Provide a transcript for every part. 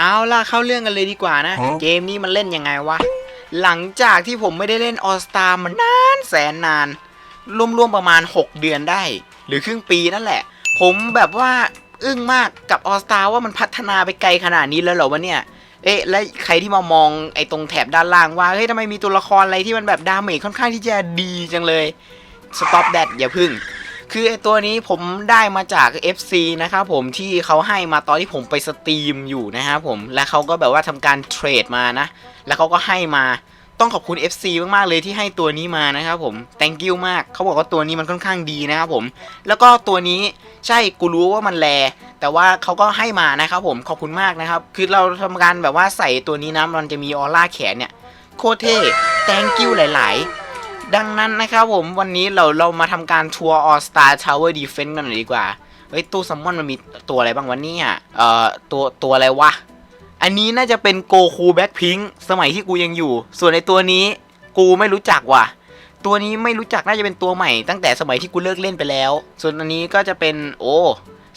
เอาล่ะเข้าเรื่องกันเลยดีกว่านะฮะเกมนี้มันเล่นยังไงวะ หลังจากที่ผมไม่ได้เล่นออสตามานานแสนนาน รวมๆประมาณ 6 เดือนได้ หรือครึ่งปีนั่นแหละ ผมแบบว่าอึ้งมากกับออสตาว่ามันพัฒนาไปไกลขนาดนี้แล้วเหรอวะเนี่ย เอ๊ะ และใครที่มามองไอ้ตรงแถบด้านล่างว่าเฮ้ยทำไมมีตัวละครอะไรที่มันแบบดาเมจค่อนข้างที่จะดีจังเลย stop that อย่าพึ่ง คือไอตัวนี้ผมได้มาจาก FC นะครับผมที่เขาให้มาตอนที่ผมไปสตรีมอยู่นะครับผมและเขาก็แบบว่าทำการเทรดมานะ แล้วเขาก็ให้มาต้องขอบคุณ FC มากๆเลยที่ให้ตัวนี้มานะครับผม thank you มาก เขาบอกว่าตัวนี้มันค่อนข้างดีนะครับผม แล้วก็ตัวนี้ใช่กูรู้ว่ามันแรแต่ว่าเขาก็ให้มานะครับผม ขอบคุณมากนะครับ คือเราทำการแบบว่าใส่ตัวนี้นะมันจะมีออร่าแขนเนี่ย โคตรเท่ thank you หลาย ๆ ดังนั้นนะครับผมวันนี้เราเรามาทำการทัวร์ All Star Tower Defense กันหน่อยดีกว่า เฮ้ย ตู้ซัมมอนมันมีตัวอะไรบ้างวันนี้อะเอ่อตัวตัวอะไรวะ อันนี้น่าจะเป็นโกคูแบ็คพิงสมัยที่กูยังอยู่ ส่วนในตัวนี้กูไม่รู้จักว่ะ ตัวนี้ไม่รู้จักน่าจะเป็นตัวใหม่ตั้งแต่สมัยที่กูเลิกเล่นไปแล้ว ส่วนอันนี้ก็จะเป็นโอ้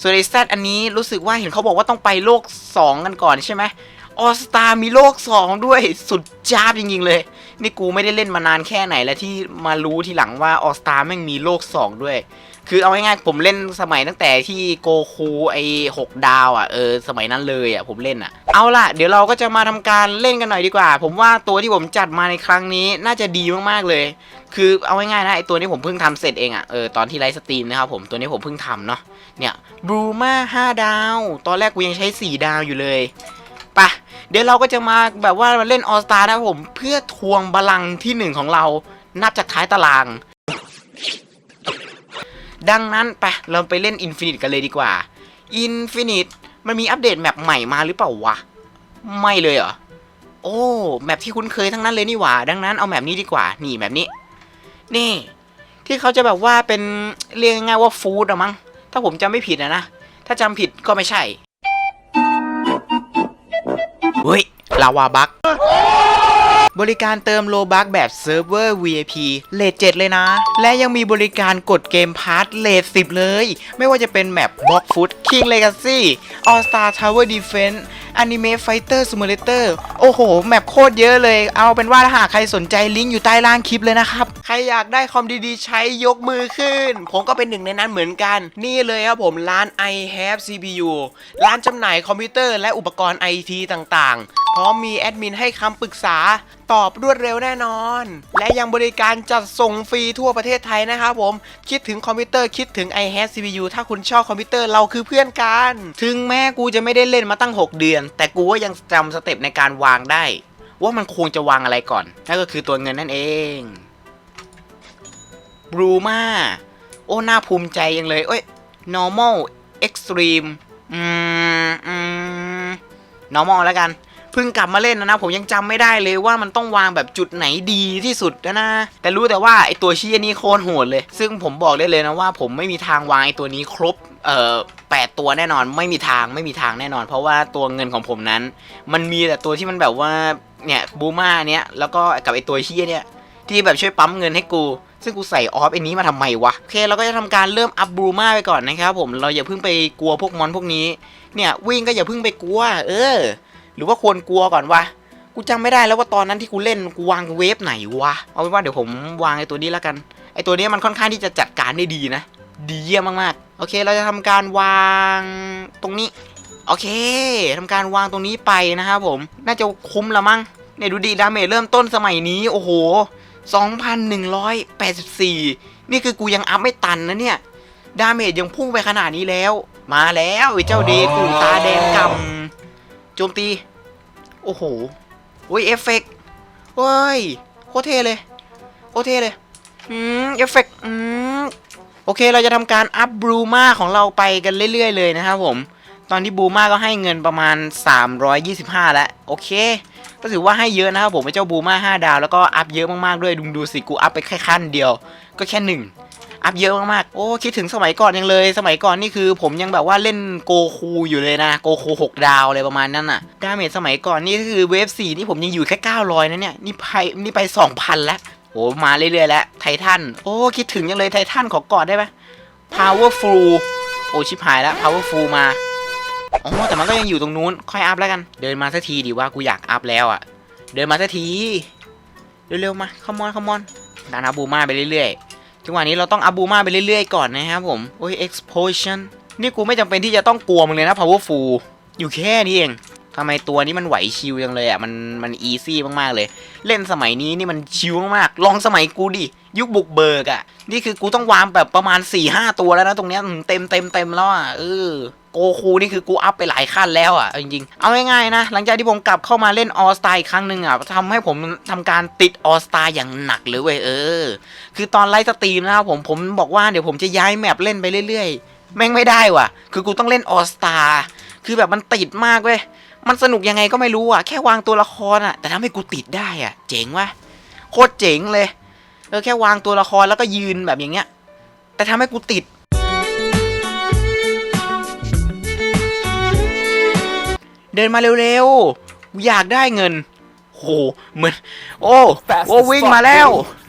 ส่วนไอแซดอันนี้รู้สึกว่าเห็นเขาบอกว่าต้องไปโลก 2 กันก่อนใช่ไหม ออสตามีโลก 2 ด้วยสุดจ้าบจริงๆเลย นี่กูไม่ได้เล่นมานานแค่ไหนแล้วที่มารู้ทีหลังว่าออสตาแม่งมีโลก 2 ด้วย คือเอาง่ายๆผมเล่นสมัยตั้งแต่ที่โกคูไอหกดาวอะเออสมัยนั้นเลยอะผมเล่นอะ เอาล่ะเดี๋ยวเราก็จะมาทำการเล่นกันหน่อยดีกว่า ผมว่าตัวที่ผมจัดมาในครั้งนี้น่าจะดีมากๆเลย คือเอาง่ายๆนะไอตัวนี้ผมเพิ่งทำเสร็จเองอะเออตอนที่ไลฟ์สตรีมนะครับผมตัวนี้ผมเพิ่งทำเนาะเนี่ยบรูมา5ดาว ตอนแรกกูยังใช้4ดาวอยู่เลย ปะเดี๋ยวเราก็จะมาแบบว่ามาเล่นออสตานะผม เพื่อทวงบัลลังที่หนึ่งของเรา นับจากท้ายตาราง ดังนั้นไปเราไปเล่น Infinite กันเลยดีกว่า Infinite มันมีอัปเดตแมปใหม่มาหรือเปล่าวะ ไม่เลยเหรอ โอ้แมปที่คุ้นเคยทั้งนั้นเลยนี่หว่า ดังนั้นเอาแมปนี้ดีกว่า นี่แมปนี้ นี่ ที่เขาจะแบบว่าเป็นเรียกง่ายว่าฟู้ดอะมั้ง ถ้าผมจำไม่ผิดนะนะ ถ้าจำผิดก็ไม่ใช่ เฮ้ย ลาวาบักบริการเติมโลบักแบบเซิร์ฟเวอร์ VIP เลท7เลยนะ และยังมีบริการกดเกมพาร์ทเลท10 เลย ไม่ว่าจะเป็นแมปบล็อกฟุต King Legacy All Star Tower Defense Anime Fighter Simulator โอ้โห แมปโคตรเยอะเลย เอาเป็นว่าถ้าหากใครสนใจลิงก์อยู่ใต้ล่างคลิปเลยนะครับ รอยากได้คอมดีๆ ใช้ยกมือขึ้น ผมก็เป็นหนึ่งในนั้นเหมือนกัน นี่เลยครับผมร้าน I have CPU ร้านจำหน่ายคอมพิวเตอร์และอุปกรณ์ IT ต่างๆ พร้อมมีแอดมินให้คำปรึกษาตอบรวดเร็วแน่นอน และยังบริการจัดส่งฟรีทั่วประเทศไทยนะครับผม คิดถึงคอมพิวเตอร์คิดถึง i h a v e CPU ถ้าคุณชอบคอมพิวเตอร์เราคือเพื่อนกัน ถึงแม้กูจะไม่ได้เล่นมาตั้ง 6 เดือน แต่กูก็ยังจำสเต็ปในการวางได้ ว่ามันควรจะวางอะไรก่อนนั่นก็คือตัวเงินนั่นเอง บรูมาโอ้น่าภูมิใจยังเลยเอ้ย normal extreme อืมอืม normal แล้วกันเพิ่งกลับมาเล่นนะนะ ผมยังจำไม่ได้เลยว่ามันต้องวางแบบจุดไหนดีที่สุดนะนะ แต่รู้แต่ว่าไอตัวชี้นี้โคตรโหดเลย ซึ่งผมบอกได้เลยนะว่า ผมไม่มีทางวางไอตัวนี้ครบ เอ่อแปดตัวแน่นอนไม่มีทางไม่มีทางแน่นอน เพราะว่าตัวเงินของผมนั้น มันมีแต่ตัวที่มันแบบว่าเนี่ยบูมาเนี้ยแล้วก็กับไอตัวชี้เนี่ยที่แบบช่วยปั๊มเงินให้กู ซึ่งกูใส่ออฟไอ้นี้มาทำไมวะ โอเคเราก็จะทำการเริ่มอัพบูมาไปก่อนนะครับผมเราอย่าเพิ่งไปกลัวพวกมอนพวกนี้ เนี่ยวิ่งก็อย่าเพิ่งไปกลัว เออ หรือว่าควรกลัวก่อนวะกูจำไม่ได้แล้วว่าตอนนั้นที่กูเล่นกูวางเวฟไหนวะเอาเป็นว่าเดี๋ยวผมวางไอ้ตัวนี้แล้วกันไอ้ตัวนี้มันค่อนข้างที่จะจัดการได้ดีนะ ดีเยี่ยมมากๆโอเคเราจะทำการวางตรงนี้โอเคทำการวางตรงนี้ไปนะครับผม น่าจะคุ้มละมั้งเนี่ยดูดีดาเมจเริ่มต้นสมัยนี้ โอ้โห 2,184 นี่คือกูยังอัพไม่ตันนะเนี่ย ดาเมจยังพุ่งไปขนาดนี้แล้ว มาแล้วไอ้เจ้าเดกูตาแดงกำโจมตี โอ้โหโอ้ยเอฟเฟกต์เฮ้ย โคตรเท่เลย โคตรเท่เลย อืม เอฟเฟกต์อืม โอเค เราจะทำการอัพบรูมาของเราไปกันเรื่อย ๆ เลยนะครับผม ตอนที่บรูมาก็ให้เงินประมาณ 325 แล้ว โอเค ก็ถือว่าให้เยอะนะครับผมไอ้เจ้าบูมา5ดาวแล้วก็อัพเยอะมากๆด้วยดูดูสิกูอัพไปแค่ขั้นเดียว ก็แค่หนึ่งอัพเยอะมากๆ โอ้ คิดถึงสมัยก่อนยังเลย สมัยก่อนนี่คือผมยังแบบว่าเล่นโกคูอยู่เลยนะ โกคู6ดาวอะไรประมาณนั้นน่ะ ดาเมจสมัยก่อนนี่คือเวฟ4นี่ผมยังอยู่แค่900นะเนี่ย นี่ไปนี่ไป2,000แล้วโอ้มาเรื่อยๆแล้ว ไททัน โอ้ คิดถึงยังเลยไททันขอกอดได้ไหม powerful โอ้ชิบหายแล้ว powerful มา อ๋อแต่มันก็ยังอยู่ตรงนู้น ค่อยอัพแล้วกัน เดินมาสักทีดีว่ากูอยากอัพแล้วอะ่ะ เดินมาสักที เร็วๆมา come on come on ดันอัพบูมาไปเรื่อยๆจังหวะนี้เราต้องอัพบูมาไปเรื่อยๆก่อนนะครับผม โอ้ย explosion นี่กูไม่จำเป็นที่จะต้องกลัวมึงเลยนะ powerful อยู่แค่นี้เอง ทำไมตัวนี้มันไหวชิวจังเลยอะมันมันอีซี่มากๆเลย เล่นสมัยนี้นี่มันชิวมากๆลองสมัยกูดิยุคบุกเบิกอะ นี่คือกูต้องวางแบบประมาณ4ี่ห้าตัวแล้วนะตรงเนี้ยเต็มเต็มเต็มแล้วอะเออโกคูนี่คือกูอัพไปหลายขั้นแล้วอะจริงๆ เอาง่ายๆนะ หลังจากที่ผมกลับเข้ามาเล่นออสตาอีกครั้งหนึ่งอะทำให้ผมทำการติดออสตาอย่างหนักเลยเว้ยเออ คือตอนไลฟ์สตรีมนะครับผมผมบอกว่าเดี๋ยวผมจะย้ายแมปเล่นไปเรื่อยๆ แม่งไม่ได้ว่ะ คือกูต้องเล่นออสตาคือแบบมันติดมากเว้ย มันสนุกยังไงก็ไม่รู้อะ แค่วางตัวละครอะ แต่ทำให้กูติดได้อะ เจ๋งว่ะโคตรเจ๋งเลยเออแค่วางตัวละครแล้วก็ยืนแบบอย่างเงี้ย แต่ทำให้กูติด เดินมาเร็วๆกูอยากได้เงิน โห เหมือน โอ้ Fast โอ้ as วิ่ง fuck, มาแล้ว baby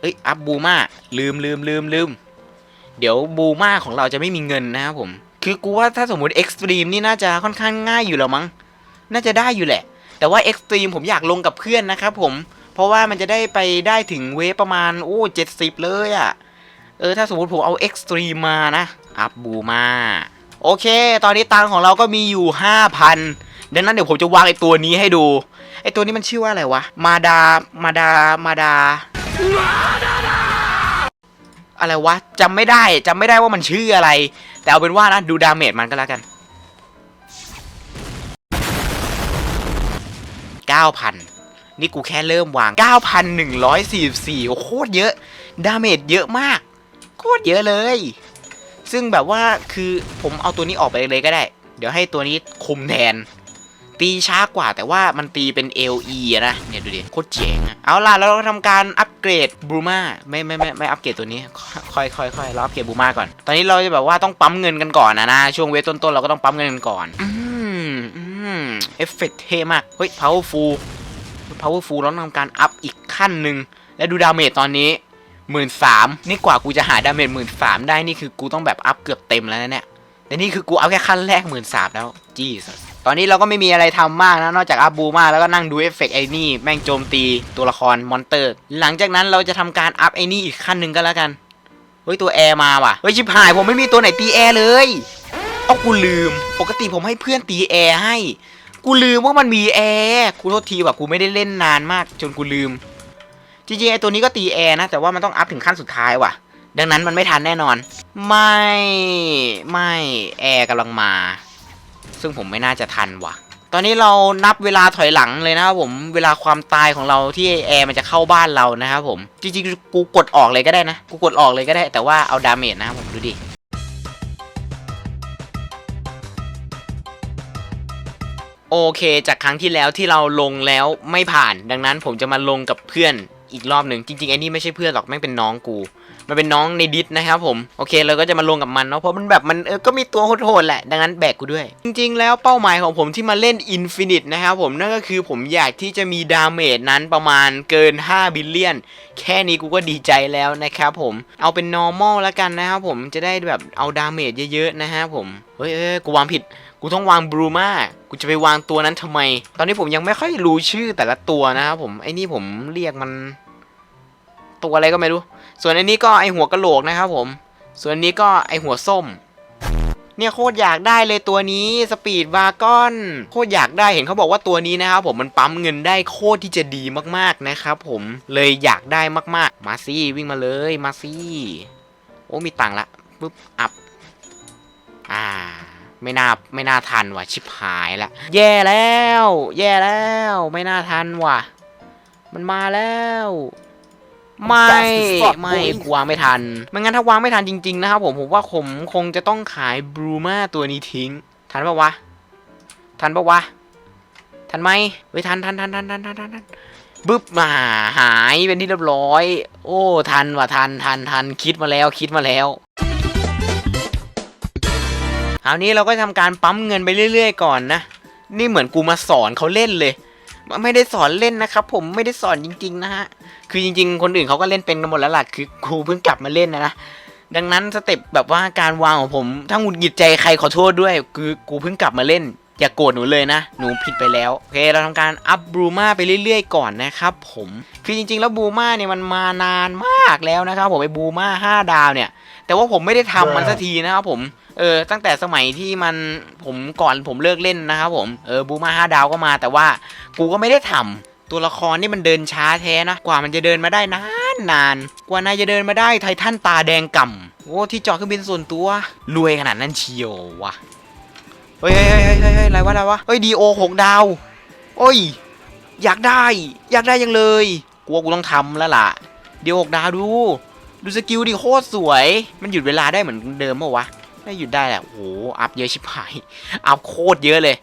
เอ้ย อัพบูมาลืมลืมลืมลืม เดี๋ยวบูมาของเราจะไม่มีเงินนะครับผม คือกูว่าถ้าสมมติเอ็กซ์ตรีมนี่น่าจะค่อนข้างง่ายอยู่แล้วมั้ง น่าจะได้อยู่แหละ แต่ว่าเอ็กซ์ตรีมผมอยากลงกับเพื่อนนะครับผม เพราะว่ามันจะได้ไปได้ถึงเวฟประมาณโอ้เจ็ดสิบเลยอะ่ะ เออถ้าสมมติผมเอาเอ็กซ์ตรีมมานะ อัพบูมา โอเค ตอนนี้ตังของเราก็มีอยู่5,000ดังนั้นเดี๋ยวผมจะวางไอตัวนี้ให้ดู ไอตัวนี้มันชื่อว่าอะไรวะ มาดา มาดา มาดา อะไรวะจำไม่ได้จำไม่ได้ว่ามันชื่ออะไร แต่เอาเป็นว่านะดูดาเมจมันก็แล้วกัน 9,000 นี่กูแค่เริ่มวาง 9,144 โอ้โคตรเยอะ ดาเมจเยอะมาก โคตรเยอะเลย ซึ่งแบบว่าคือผมเอาตัวนี้ออกไปเลยก็ได้ เดี๋ยวให้ตัวนี้คุมแทน ตีช้ากว่าแต่ว่ามันตีเป็น LE นะเนี่ยดูดิโคตรเจ๋งอะเอาล่ะแล้วเราทำการอัปเกรดบูมาไม่ไม่ไม่ไม่อัปเกรดตัวนี้ค่อยค่อยค่อยเราอัปเกรดบูมาก่อน ตอนนี้เราจะแบบว่าต้องปั๊มเงินกันก่อนนะนะช่วงเวทต้นๆเราก็ต้องปั๊มเงินกันก่อนเอฟเฟกต์เท่มาก เฮ้ย powerful powerful เราต้องทำการอัพอีกขั้นหนึ่งและดูดาเมจตอนนี้หมื่นสามนี่กว่ากูจะหาดาเมจหมื่นสามได้นี่คือกูต้องแบบอัพเกือบเต็มแล้วนะเนี่ยแต่นี่คือกูเอาแค่ขั้นแรกหมื่นสามแล้วจีส ตอนนี้เราก็ไม่มีอะไรทำมากนะ นอกจากอัพบูมาแล้วก็นั่งดูเอฟเฟกต์ไอ้นี่แม่งโจมตีตัวละครมอนเตอร์ หลังจากนั้นเราจะทำการอัพไอ้นี่อีกขั้นหนึ่งก็แล้วกัน เฮ้ยตัวแอร์มาว่ะ เฮ้ยชิบหายผมไม่มีตัวไหนตีแอร์เลยเอากูลืม ปกติผมให้เพื่อนตีแอร์ให้ กูลืมว่ามันมีแอร์กูโทษทีว่ะกูไม่ได้เล่นนานมาก จนกูลืม จริงๆไอตัวนี้ก็ตีแอร์นะ แต่ว่ามันต้องอัพถึงขั้นสุดท้ายว่ะ ดังนั้นมันไม่ทันแน่นอน ไม่ ไม่ แอร์กำลังมา ซึ่งผมไม่น่าจะทันว่ะ ตอนนี้เรานับเวลาถอยหลังเลยนะครับผมเวลาความตายของเราที่แอร์มันจะเข้าบ้านเรานะครับผม จริงๆ กูกดออกเลยก็ได้นะ กูกดออกเลยก็ได้ แต่ว่าเอาดาเมจนะครับผมดูดิโอเค จากครั้งที่แล้วที่เราลงแล้วไม่ผ่าน ดังนั้นผมจะมาลงกับเพื่อนอีกรอบหนึ่งจริงๆไอ้นี่ไม่ใช่เพื่อนหรอกแม่งเป็นน้องกู มันเป็นน้องในดิสนะครับผมโอเคเราก็จะมาลงกับมันเนาะเพราะมันแบบมันเออก็มีตัวโหดๆแหละ ดังนั้นแบกกูด้วย จริงๆ แล้วเป้าหมายของผมที่มาเล่น Infinite นะครับผมนั่นก็คือผมอยากที่จะมีดาเมจนั้นประมาณเกิน 5 บิลเลียน แค่นี้กูก็ดีใจแล้วนะครับผมเอาเป็น normal แล้วกันนะครับผมจะได้แบบเอาดาเมจเยอะๆนะครับผมเฮ้ยเอ้ยกูวางผิดกูต้องวางบรูมากูจะไปวางตัวนั้นทำไม ตอนนี้ผมยังไม่ค่อยรู้ชื่อแต่ละตัวนะครับผมไอ้นี่ผมเรียกมัน ตัวอะไรก็ไม่รู้ ส่วนอันนี้ก็ไอหัวกะโหลกนะครับผม ส่วนอันนี้ก็ไอหัวส้ม เนี่ยโคตรอยากได้เลยตัวนี้สปีดวากอนโคตรอยากได้เห็นเขาบอกว่าตัวนี้นะครับผมมันปั๊มเงินได้โคตรที่จะดีมากๆนะครับผมเลยอยากได้มากๆ มาซี่วิ่งมาเลยมาซี่โอ้มีตังค์ละปุ๊บอัพอ่าไม่น่าไม่น่าทันว่ะชิบหายละแย่แล้ว แย่แล้ว ไม่น่าทันว่ะ มันมาแล้ว ไม่ไม่วางไม่ทันไม่งั้นถ้าวางไม่ทันจริง ๆ นะครับผมผมว่าผมคงจะต้องขายบรูมาตัวนี้ทิ้ง ทันปะวะ ทันปะวะ ทันไหมไว้ทันทันทันทันทันทันทันบึ๊บมาหายเป็นที่เรียบร้อย โอ้ทันว่ะทันทันทันคิดมาแล้วคิดมาแล้วคราวนี้เราก็ทำการปั๊มเงินไปเรื่อย ๆ ก่อนนะ นี่เหมือนกูมาสอนเขาเล่นเลย ไม่ได้สอนเล่นนะครับ ผมไม่ได้สอนจริง ๆ นะฮะ คือจริง ๆ คนอื่นเขาก็เล่นเป็นกันหมดแล้วล่ะคือครูเพิ่งกลับมาเล่นนะนะดังนั้นสเต็ปแบบว่าการวางของผม ถ้าหงุดหงิดใจใครขอโทษด้วย คือกูเพิ่งกลับมาเล่น อย่าโกรธหนูเลยนะ หนูผิดไปแล้ว โอเค เราทำการอัพบูมาไปเรื่อย ๆ ก่อนนะครับผม คือจริง ๆ แล้วบูมาเนี่ยมันมานานมากแล้วนะครับผมไอ้บูมาห้าดาวเนี่ย แต่ว่าผมไม่ได้ทำมันสักทีนะครับผม เออตั้งแต่สมัยที่มันผมก่อนผมเลิกเล่นนะครับผมเออบูมาห้าดาวก็มา แต่ว่ากูก็ไม่ได้ทำตัวละครนี่มันเดินช้าแท้นะ กว่ามันจะเดินมาได้นานนาน กว่านายจะเดินมาได้ไททันตาแดงก่ำโอ้ที่จอดเครื่องบินส่วนตัวรวยขนาดนั้นเชียววะเฮ้ยเฮ้ยเฮ้ยเฮ้ยเฮ้ยอะไรวะอะไรวะเฮ้ยดีโอหกดาว โอ้ย อยากได้ อยากได้ยังเลยกลัวกูต้องทำแล้วล่ะดีโอหกดาวดู ดูสกิลดิโคตรสวย มันหยุดเวลาได้เหมือนเดิมปะวะ ไม่หยุดได้แหละโอ้โหอัพเยอะชิบหายอัพโคตรเยอะเลย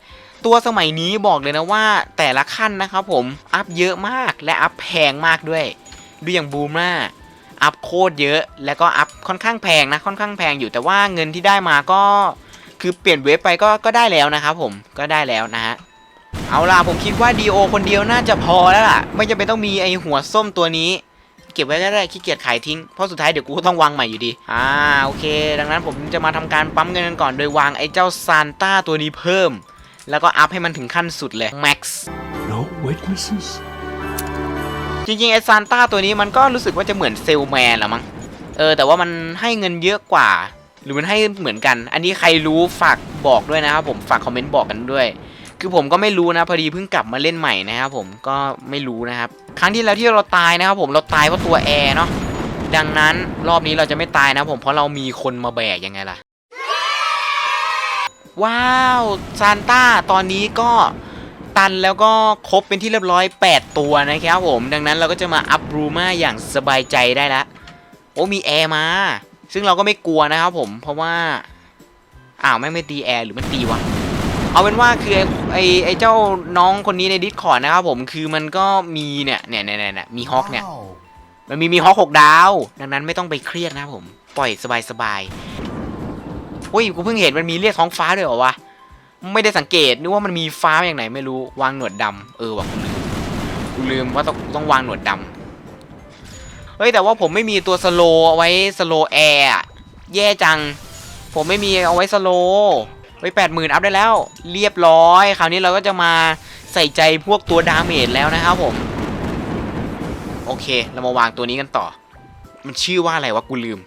ตัวสมัยนี้บอกเลยนะว่าแต่ละขั้นนะครับผมอัพเยอะมากและอัพแพงมากด้วยดูอย่างบูม a าอัพโคตรเยอะ แล้วก็อัพค่อนข้างแพงนะค่อนข้างแพงอยู่แต่ว่าเงินที่ได้มาก็คือเปลี่ยนเว็บไปก็ก็ได้แล้วนะครับผมก็ได้แล้วนะฮะเอาล่ะผมคิดว่า DO คนเดียวน่าจะพอแล้วล่ะ ไม่จำเป็นต้องมีไอหัวส้มตัวนี้ เก็บไว้ก็ได้ขี้เกียจขายทิ้ง เพราะสุดท้ายเดี๋ยวกูก็ต้องวางใหม่อยู่ดี อ่าโอเค ดังนั้นผมจะมาทำการปั๊มเงินกันก่อนโดยวางไอ้เจ้าซานต้าตัวนี้เพิ่ม แล้วก็อัพให้มันถึงขั้นสุดเลย max No witnesses? จริงๆไอ้ซานต้าตัวนี้มันก็รู้สึกว่าจะเหมือนเซลแมนละมั้งเออแต่ว่ามันให้เงินเยอะกว่า หรือมันให้เหมือนกัน อันนี้ใครรู้ฝากบอกด้วยนะครับผมฝากคอมเมนต์บอกกันด้วย คือผมก็ไม่รู้นะพอดีเพิ่งกลับมาเล่นใหม่นะครับผมก็ไม่รู้นะครับ ครั้งที่แล้วที่เราตายนะครับผมเราตายเพราะตัวแอร์เนาะดังนั้นรอบนี้เราจะไม่ตายนะผมเพราะเรามีคนมาแบกยังไงล่ะ ว้าวซานต้าตอนนี้ก็ตันแล้วก็ครบเป็นที่เรียบร้อย 8 ตัวนะครับผม ดังนั้นเราก็จะมาอัพรูมาอย่างสบายใจได้ล้วโอ้มีแอร์มา ซึ่งเราก็ไม่กลัวนะครับผมเพราะว่าอ้าวไม่งไม่ตีแอร์หรือมันตีวะ เอาเป็นว่าคือไอ้ไอไอเจ้าน้องคนนี้ในดิสคอร์ดนะครับผมคือมันก็มีเนี่ยเนี่ยเนี่ยเนี่ยมีฮอคเนี่ยมันมีมีฮอคหกดาว ดังนั้นไม่ต้องไปเครียดนะครับผม ปล่อยสบายสบายๆอุ้ยกูเพิ่งเห็นมันมีเรียกท้องฟ้าด้วยเหรอวะไม่ได้สังเกตนึกว่ามันมีฟ้าอย่างไหนไม่รู้วางหนวดดำเออว่ะกูลืมกูลืมว่าต้องต้องวางหนวดดำเฮ้ยแต่ว่าผมไม่มีตัวสโลว์เอาไว้สโลว์แอร์อะแย่จัง ผมไม่มีเอาไว้สโลว์ ไว้แปดหมื่นอัพได้แล้ว เรียบร้อย คราวนี้เราก็จะมาใส่ใจพวกตัวดาเมจแล้วนะครับผม โอเค เรามาวางตัวนี้กันต่อ มันชื่อว่าอะไรวะกูลืม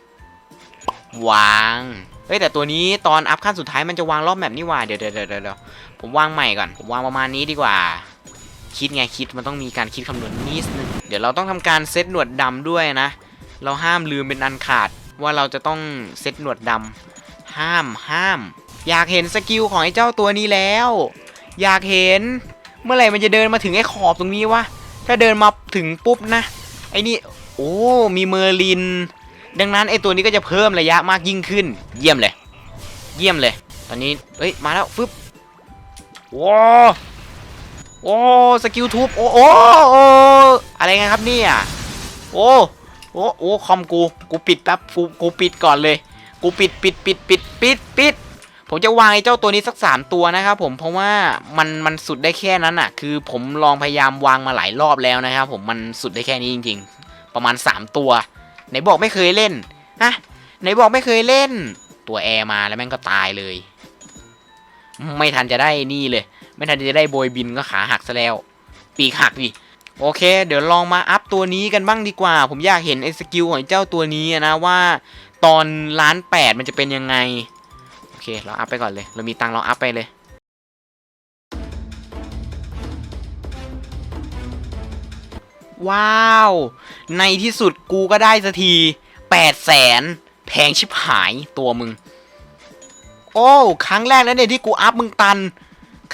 วางเฮ้ยแต่ตัวนี้ตอนอัพขั้นสุดท้ายมันจะวางรอบแมปนี่ว่าเดี๋ยวเดี๋ยวเดี๋ยวเดี๋ยวผมวางใหม่ก่อนผมวางประมาณนี้ดีกว่า คิดไงคิดมันต้องมีการคิดคำนวณนิดนึงเดี๋ยวเราต้องทำการเซตหนวดดำด้วยนะ เราห้ามลืมเป็นอันขาดว่าเราจะต้องเซตหนวดดำห้ามห้าม อยากเห็นสกิลของไอ้เจ้าตัวนี้แล้ว อยากเห็นเมื่อไหร่มันจะเดินมาถึงไอ้ขอบตรงนี้วะถ้าเดินมาถึงปุ๊บนะ ไอ้นี่โอ้มีเมอร์ลิน ดังนั้นไอ้ตัวนี้ก็จะเพิ่มระยะมากยิ่งขึ้น เยี่ยมเลย เยี่ยมเลย ตอนนี้เฮ้ยมาแล้วฟึบว้าโอ้สกิลทูบโอ้โอ้โอ้อะไรกันครับเนี่ยโอ้โอ้โอ้คอมกูกูปิดแป๊บกูกูปิดก่อนเลย กูปิดปิดปิดปิดปิดปิด ผมจะวางไอ้เจ้าตัวนี้สักสามตัวนะครับผมเพราะว่ามันมันสุดได้แค่นั้นอะ คือผมลองพยายามวางมาหลายรอบแล้วนะครับผมมันสุดได้แค่นี้จริง ๆ ประมาณ 3 ตัวไหนบอกไม่เคยเล่นฮะไหนบอกไม่เคยเล่น ตัวแอร์มาแล้วแม่งก็ตายเลย ไม่ทันจะได้นี่เลย ไม่ทันจะได้โบยบินก็ขาหักซะแล้ว ปีกหักดิโอเค เดี๋ยวลองมาอัพตัวนี้กันบ้างดีกว่า ผมอยากเห็นไอ้สกิลของเจ้าตัวนี้นะว่า ตอนล้านแปดมันจะเป็นยังไง เคเราอัพไปก่อนเลย เรามีตังค์เราอัพไปเลยว้าว ในที่สุดกูก็ได้สักทีแปดแสนแพงชิบหายตัวมึง โอ้ครั้งแรกแล้วเนี่ยที่กูอัพมึงตัน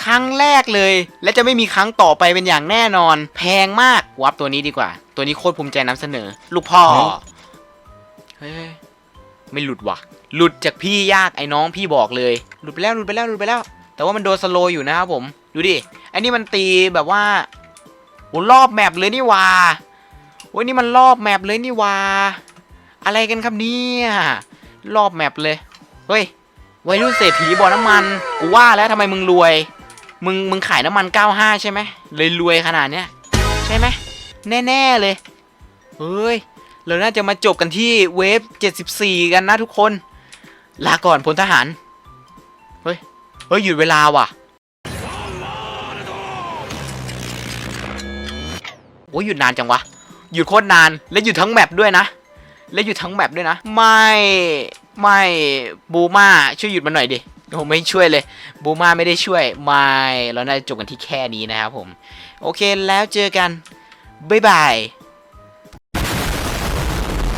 ครั้งแรกเลย และจะไม่มีครั้งต่อไปเป็นอย่างแน่นอน แพงมากกูอัพตัวนี้ดีกว่า ตัวนี้โคตรภูมิใจนำเสนอ ลูกพ่อ เฮ้ย ไม่หลุดว่ะ หลุดจากพี่ยากไอ้น้องพี่บอกเลย หลุดไปแล้วหลุดไปแล้วหลุดไปแล้ว แต่ว่ามันโดนสโลอยู่นะครับผม ดูดิอันนี้มันตีแบบว่าโอ้รอบแมปเลยนี่วาโอ้ยนี่มันรอบแมปเลยนี่วาอะไรกันครับเนี่ยรอบแมปเลย เฮ้ยวัยรุ่นเศรษฐีบ่อน้ำมันกูว่าแล้วทำไมมึงรวย มึงมึงขายน้ำมัน 95 ใช่ไหมเลยรวยขนาดเนี้ยใช่ไหมแน่ ๆ เลยเฮ้ยเราน่าจะมาจบกันที่เวฟ 74 กันนะทุกคน ลาก่อนพลทหาร เฮ้ย เฮ้ย หยุดเวลาว่ะโอ้ยหยุดนานจังวะ หยุดโคตรนาน และหยุดทั้งแมปด้วยนะ และหยุดทั้งแมปด้วยนะ ไม่ ไม่บูมาช่วยหยุดมันหน่อยดิผมไม่ช่วยเลยบูมาไม่ได้ช่วย ไม่เราน่าจะจบกันที่แค่นี้นะครับผม โอเคแล้วเจอกัน บ๊ายบาย